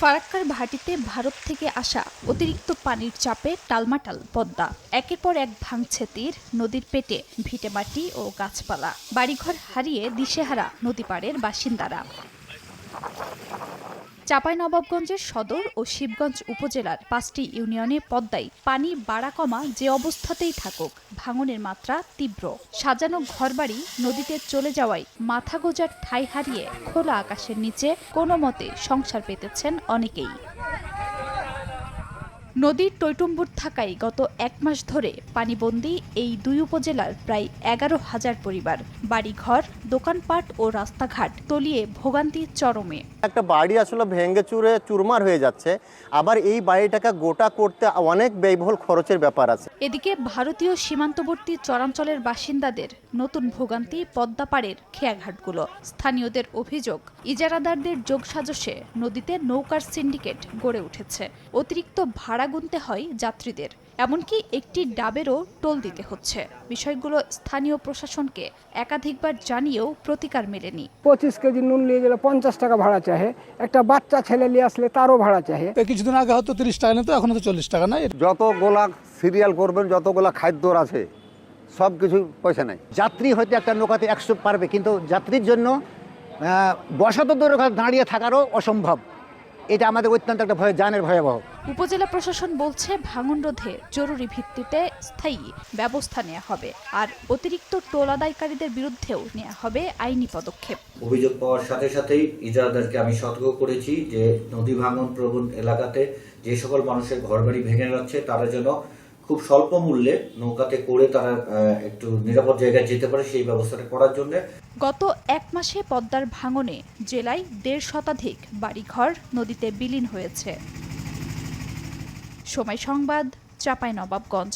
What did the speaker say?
ফারাক্কার ভাটিতে ভারত থেকে আসা অতিরিক্ত পানির চাপে টালমাটাল পদ্মা। একের পর এক ভাঙছে তীর, নদীর পেটে ভিটেমাটি ও গাছপালা। বাড়িঘর হারিয়ে দিশেহারা নদী পাড়ের বাসিন্দারা। চাঁপাইনবাবগঞ্জের সদর ও শিবগঞ্জ উপজেলার পাঁচটি ইউনিয়নে পদ্মায় পানি বাড়া কমা যে অবস্থাতেই থাকুক, ভাঙনের মাত্রা তীব্র। সাজানো ঘরবাড়ি নদীতে চলে যাওয়ায় মাথা গোজার ঠাঁই হারিয়ে খোলা আকাশের নিচে কোনো মতে সংসার পেতেছেন অনেকেই। নদীর টৈটুম্বুর থাকায় গত এক মাস ধরে পানিবন্দী এই দুই উপজেলার প্রায় এগারো হাজার পরিবার বাড়িঘর দোকানপাট ও রাস্তাঘাট তলিয়ে ভোগান্তি চরমে। একটা বাড়ি আসলে ভেঙে চুরে চুরমার হয়ে যাচ্ছে আবার এই বাড়িটাকে গোটা করতে অনেক ব্যয়বহুল খরচের ব্যাপার আছে। এদিকে ভারতীয় সীমান্তবর্তী চরাঞ্চলের বাসিন্দাদের নতুন ভোগান্তি পদ্মাপাড়ের খেয়াঘাটগুলো। স্থানীয়দের অভিযোগ ইজারাদারদের যোগসাজশে নদীতে নৌকার সিন্ডিকেট গড়ে উঠেছে। অতিরিক্ত ভাড়া গুনতে হয় যাত্রীদের এমনকি একটি ডাবেরও টোল দিতে হচ্ছে। বিষয়গুলো স্থানীয় প্রশাসনকে একাধিকবার জানিয়েও প্রতিকার মেলেনি। পঁচিশ কেজি নুন নিয়ে গেলে পঞ্চাশ টাকা ভাড়া চাহে একটা বাচ্চা ছেলে নিয়ে আসলে তারও ভাড়া চাহে। কিছুদিন আগে হয়তো তিরিশ টাকা নিত এখন তো চল্লিশ টাকা নাই যতগুলা সিরিয়াল করবেন যতগুলা খাদ্যর আছে সব কিছু পয়সা নেই। যাত্রী হয়তো একটা নৌকাতে একশো পারবে কিন্তু যাত্রীর জন্য বসত দূরের দাঁড়িয়ে থাকারও অসম্ভব। এটা আমাদের অত্যন্ত একটা ভয় জানের ভয়াবহ। উপজেলা প্রশাসন বলছে ভাঙন রোধে জরুরি ভিত্তিতে স্থায়ী ব্যবস্থা নেওয়া হবে আর অতিরিক্ত টোল আদায়কারীদের বিরুদ্ধেও নেওয়া হবে আইনি পদক্ষেপ। অভিযোগ পাওয়ার সাথে সাথেই ইজারাদারকে আমি সতর্ক করেছি যে নদী ভাঙন প্রবণ এলাকাতে যে সকল মানুষের ঘরবাড়ি ভেঙে যাচ্ছে তারা যেন খুব স্বল্প মূল্যে নৌকাতে করে তারা একটু নিরাপদ জায়গায় যেতে পারে সেই ব্যবস্থাটা করার জন্য। গত এক মাসে পদ্মার ভাঙনে জেলায় দেড় শতাধিক বাড়িঘর নদীতে বিলীন হয়েছে। সময় সংবাদ, চাঁপাইনবাবগঞ্জ।